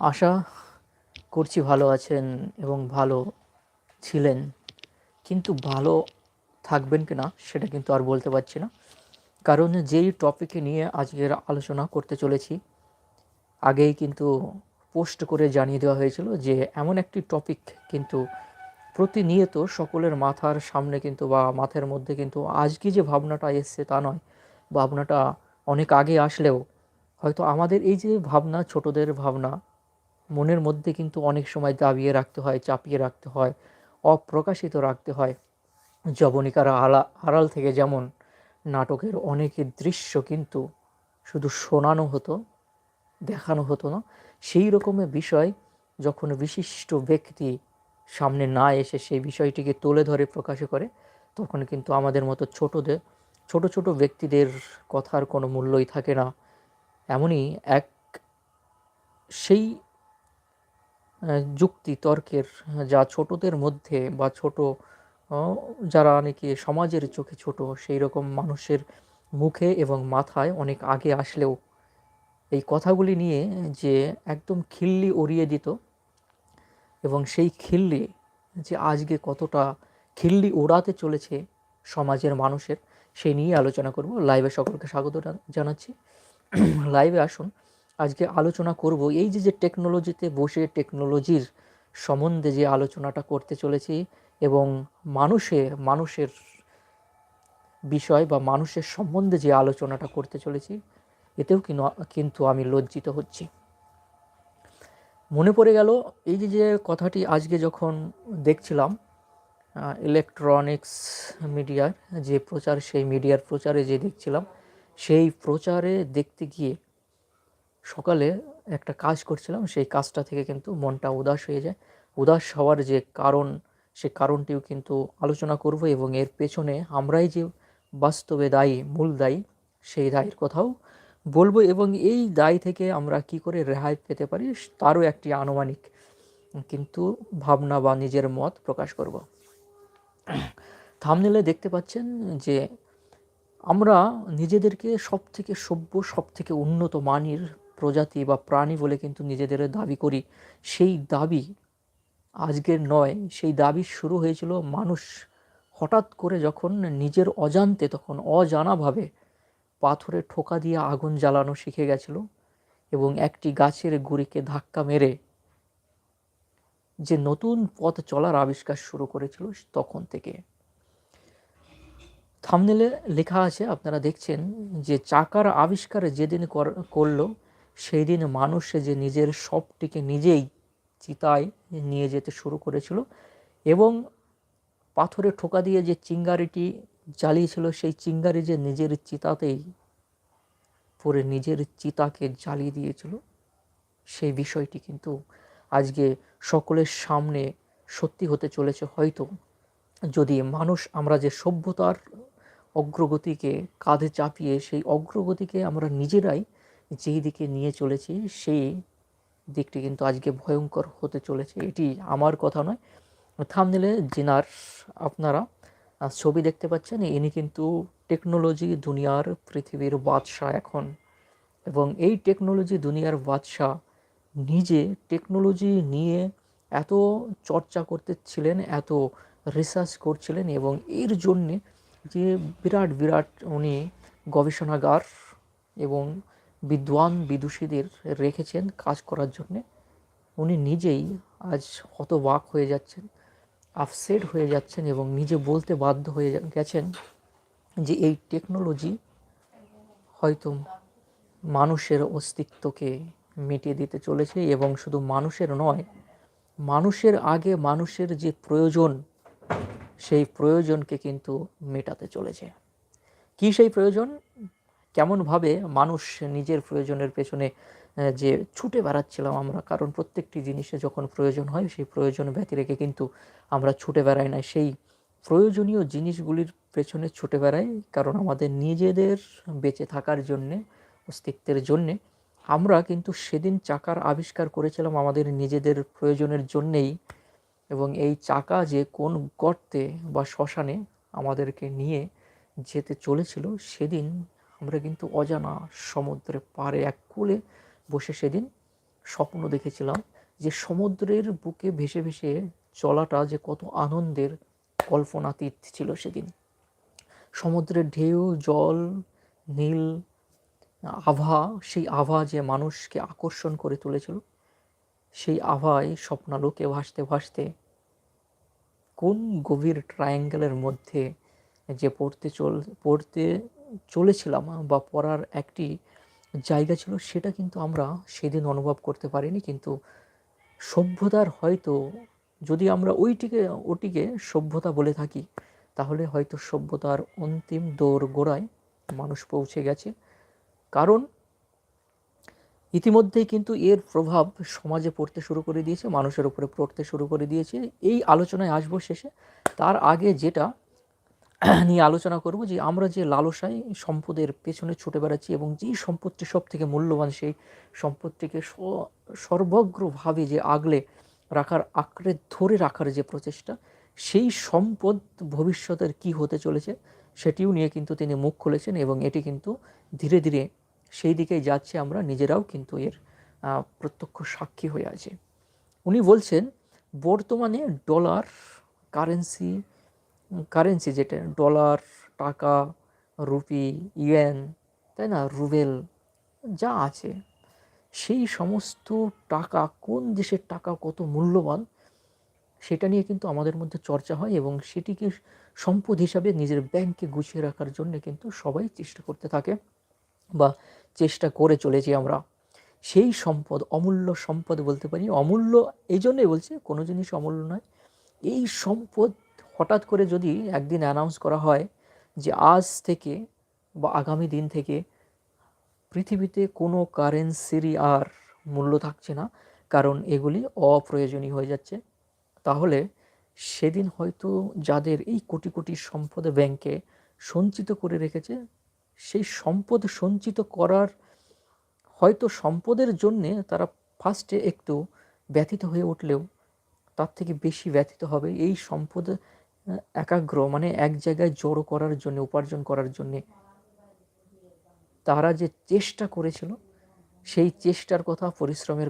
আশা করছি ভালো আছেন এবং ভালো ছিলেন। কিন্তু ভালো থাকবেন কি না সেটা কিন্তু আর বলতে পারছি না। কারণ যেই টপিকে নিয়ে আজকের আলোচনা করতে চলেছি, আগেই কিন্তু পোস্ট করে জানিয়ে দেওয়া হয়েছিল যে এমন একটি টপিক কিন্তু প্রতিনিয়ত সকলের মাথার সামনে কিন্তু বা মাথার মধ্যে কিন্তু আজকে যে ভাবনাটা এসছে তা নয়। ভাবনাটা অনেক আগে আসলেও হয়তো আমাদের এই যে ভাবনা, ছোটদের ভাবনা মনের মধ্যে কিন্তু অনেক সময় দাবিয়ে রাখতে হয়, চাপিয়ে রাখতে হয়, অপ্রকাশিত রাখতে হয়। জবনিকারা আলা, আড়াল থেকে যেমন নাটকের অনেকের দৃশ্য কিন্তু শুধু শোনানো হতো, দেখানো হতো না, সেই রকমের বিষয় যখন বিশিষ্ট ব্যক্তি সামনে না এসে সেই বিষয়টিকে তুলে ধরে, প্রকাশ করে, তখন কিন্তু আমাদের মতো ছোটদের, ছোট ছোট ব্যক্তিদের কথার কোনো মূল্যই থাকে না। এমনই এক সেই যুক্তি, তর্কের যা ছোটদের মধ্যে বা ছোট যারা নাকি সমাজের চোখে ছোট, সেই রকম মানুষের মুখে এবং মাথায় অনেক আগে আসলেও এই কথাগুলি নিয়ে যে একদম খিল্লি উড়িয়ে দিত এবং সেই খিল্লি যে আজকে কতটা খিল্লি ওড়াতে চলেছে সমাজের মানুষের সেই নিয়ে আলোচনা করব। লাইভে সকলকে স্বাগত জানাচ্ছি। লাইভে আসুন। আজকে আলোচনা করব এই যে যে টেকনোলজিতে বসে টেকনোলজির সম্বন্ধে যে আলোচনাটা করতে চলেছি এবং মানুষে, মানুষের বিষয় বা মানুষের সম্বন্ধে যে আলোচনাটা করতে চলেছি, এতেও কিন্তু আমি লজ্জিত হচ্ছি। মনে পড়ে গেল এই যে যে কথাটি আজকে যখন দেখছিলাম ইলেকট্রনিক্স মিডিয়ার যে প্রচার, সেই মিডিয়ার প্রচারে যে দেখছিলাম, সেই প্রচারে দেখতে গিয়ে সকালে একটা কাজ করছিলাম, সেই কাজটা থেকে কিন্তু মনটা উদাস হয়ে যায়। উদাস হওয়ার যে কারণ, সে কারণটিও কিন্তু আলোচনা করব এবং এর পেছনে আমরাই যে বাস্তবে দায়ী, মূল দায়ী, সেই দায়ের কথাও বলব এবং এই দায় থেকে আমরা কি করে রেহাই পেতে পারি, তারও একটি আনুমানিক কিন্তু ভাবনা বা নিজের মত প্রকাশ করব। থামনেলে দেখতে পাচ্ছেন যে আমরা নিজেদেরকে সব থেকে সভ্য সব থেকে উন্নত মানের প্রজাতি বা প্রাণী বলে কিন্তু নিজেদের দাবি করি। সেই দাবি আজকের নয়, সেই দাবি শুরু হয়েছিল মানুষ হঠাৎ করে যখন নিজের অজান্তে, তখন অজানাভাবে পাথরে ঠোকা দিয়ে আগুন জ্বালানো শিখে গেছিল এবং একটি গাছের গুড়িকে ধাক্কা মেরে যে নতুন পথ চলার আবিষ্কার শুরু করেছিল তখন থেকে। থামনেলে লেখা আছে, আপনারা দেখছেন যে চাকার আবিষ্কার যেদিন করল সেই দিন মানুষ যে নিজের সবটিকে নিজেই চিতায় নিয়ে যেতে শুরু করেছিল এবং পাথরে ঠোকা দিয়ে যে চিঙ্গারিটি জ্বালিয়েছিল, সেই চিঙ্গারি যে নিজের চিতাতেই পরে নিজের চিতাকে জ্বালিয়ে দিয়েছিল, সেই বিষয়টি কিন্তু আজকে সকলের সামনে সত্যি হতে চলেছে। হয়তো যদি মানুষ আমরা যে সভ্যতার অগ্রগতিকে কাঁধে চাপিয়ে সেই অগ্রগতিকে আমরা নিজেরাই যেই দিকে নিয়ে চলেছি, সেই দিকটি কিন্তু আজকে ভয়ঙ্কর হতে চলেছে। এটি আমার কথা নয়। থামনেলে জেনার আপনারা ছবি দেখতে পাচ্ছেন। ইনি কিন্তু টেকনোলজি দুনিয়ার পৃথিবীর বাদশাহ এখন। এবং এই টেকনোলজি দুনিয়ার বাদশাহ নিজে টেকনোলজি নিয়ে এত চর্চা করতেছিলেন, এত রিসার্চ করছিলেন এবং এর জন্যে যে বিরাট বিরাট উনি গবেষণাগার এবং বিদ্বান বিদুষীদের রেখেছেন কাজ করার জন্যে। উনি নিজেই আজ হতবাক হয়ে যাচ্ছেন আপসেট হয়ে যাচ্ছেন এবং নিজে বলতে বাধ্য হয়ে গেছেন যে এই টেকনোলজি হয়তো মানুষের অস্তিত্বকে মিটিয়ে দিতে চলেছে এবং শুধু মানুষের নয়, মানুষের আগে মানুষের যে প্রয়োজন, সেই প্রয়োজনকে কিন্তু মেটাতে চলেছে। কি সেই প্রয়োজন? কেমনভাবে মানুষ নিজের প্রয়োজনের পেছনে যে ছুটে বেড়াচ্ছিলাম আমরা, কারণ প্রত্যেকটি জিনিসে যখন প্রয়োজন হয়, সেই প্রয়োজন ব্যতি রেখে কিন্তু আমরা ছুটে বেড়াই না। সেই প্রয়োজনীয় জিনিসগুলির পেছনে ছুটে বেড়াই, কারণ আমাদের নিজেদের বেঁচে থাকার জন্যে, অস্তিত্বের জন্যে আমরা কিন্তু সেদিন চাকার আবিষ্কার করেছিলাম আমাদের নিজেদের প্রয়োজনের জন্যেই এবং এই চাকা যে কোন গর্তে বা শ্মশানে আমাদেরকে নিয়ে যেতে চলেছিল, সেদিন আমরা কিন্তু অজানা সমুদ্রে পারে এক কুলে বসে সেদিন স্বপ্ন দেখেছিলাম যে সমুদ্রের বুকে ভেসে ভেসে চলাটা যে কত আনন্দের কল্পনাতীত ছিল সেদিন। সমুদ্রের ঢেউ, জল, নীল আভা, সেই আভা যে মানুষকে আকর্ষণ করে তুলেছিল, সেই আভায় স্বপ্নালোকে ভাসতে ভাসতে কোন গভীর ট্রায়াঙ্গেলের মধ্যে যে পড়তে চল, পড়তে চলেছিলাম বা পড়ার একটি জায়গা ছিল, সেটা কিন্তু আমরা সেদিন অনুভব করতে পারিনি। কিন্তু সভ্যতার হয়তো, যদি আমরা ওইটিকে, ওটিকে সভ্যতা বলে থাকি, তাহলে হয়তো সভ্যতার অন্তিম দৌড় গোড়ায় মানুষ পৌঁছে গেছে। কারণ ইতিমধ্যেই কিন্তু এর প্রভাব সমাজে পড়তে শুরু করে দিয়েছে, মানুষের উপরে পড়তে শুরু করে দিয়েছে। এই আলোচনায় আসব শেষে। তার আগে যেটা নিয়ে আলোচনা করব যে আমরা যে লালসায় সম্পদের পেছনে ছুটে বেড়াচ্ছি এবং যেই সম্পদটি সব থেকে মূল্যবান সেই সম্পদটিকে সর্বগ্রভাবে যে আগলে রাখার, আঁকড়ে ধরে রাখার যে প্রচেষ্টা, সেই সম্পদ ভবিষ্যতের কি হতে চলেছে সেটিও নিয়ে কিন্তু তিনি মুখ খুলেছেন এবং এটি কিন্তু ধীরে ধীরে সেই দিকেই যাচ্ছে আমরা, নিজেরাও কিন্তু এর প্রত্যক্ষ সাক্ষী হয়ে আছে। উনি বলছেন, বর্তমানে ডলার কারেন্সি কারেন্সি যেটা ডলার টাকা রুপি ইয়েন তাই না? রুবেল যা আছে, সেই সমস্ত টাকা কোন দেশের টাকা কত মূল্যবান, সেটা নিয়ে কিন্তু আমাদের মধ্যে চর্চা হয় এবং সেটিকে সম্পদ হিসাবে নিজের ব্যাংকে গুছিয়ে রাখার জন্য কিন্তু সবাই চেষ্টা করতে থাকে বা চেষ্টা করে চলেছি আমরা। সেই সম্পদ, অমূল্য সম্পদ বলতে পারি। অমূল্য এই জন্যই বলছি, কোনো জিনিস অমূল্য নয়। এই সম্পদ হঠাৎ করে যদি একদিন অ্যানাউন্স করা হয় যে আজ থেকে বা আগামী দিন থেকে পৃথিবীতে কোনো কারেন্সিরই আর মূল্য থাকছে না, কারণ এগুলি অপ্রয়োজনীয় হয়ে যাচ্ছে, তাহলে সেদিন হয়তো যাদের এই কোটি কোটি সম্পদ ব্যাংকে সঞ্চিত করে রেখেছে, সেই সম্পদ সঞ্চিত করার হয়তো সম্পদের জন্যে তারা ফার্স্টে একটু ব্যথিত হয়ে উঠলেও তার থেকে বেশি ব্যথিত হবে। এই সম্পদ একাগ্র মানে এক জায়গায় জড়ো করার জন্য, উপার্জন করার জন্যে। তারা যে চেষ্টা করেছিল, সেই চেষ্টার কথা পরিশ্রমের